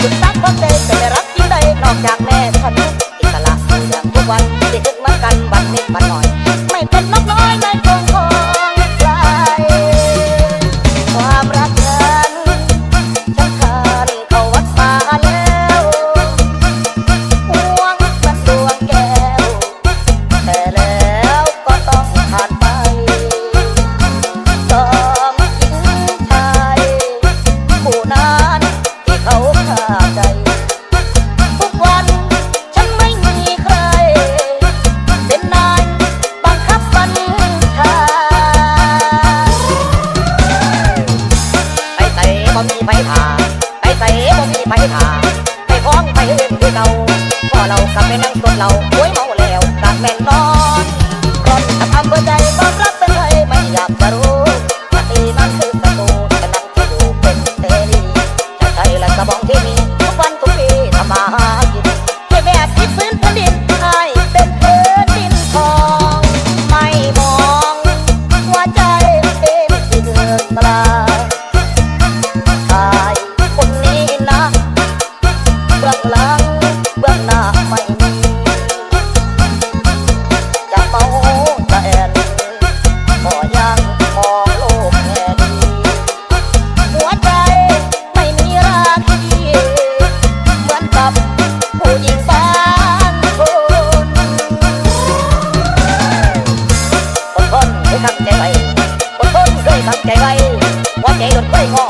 หยุดสักวันเดินไปรับที่ใดนอกจากแม่่มีไฟผ่าไปใส่บ่มีไฟผ่าไปพ้องไปเล่นคือเก่าพ่อเรากับไปนั่งต้นเราโวยเมาแล้วตักแม่นนอนร้อนทำอำเภอใจบ่ร้ ผู้หญิงบางคนคนคนเคยทำใจไว้คนทนเคยทำใจไว้หัวใจโดนเคยงอ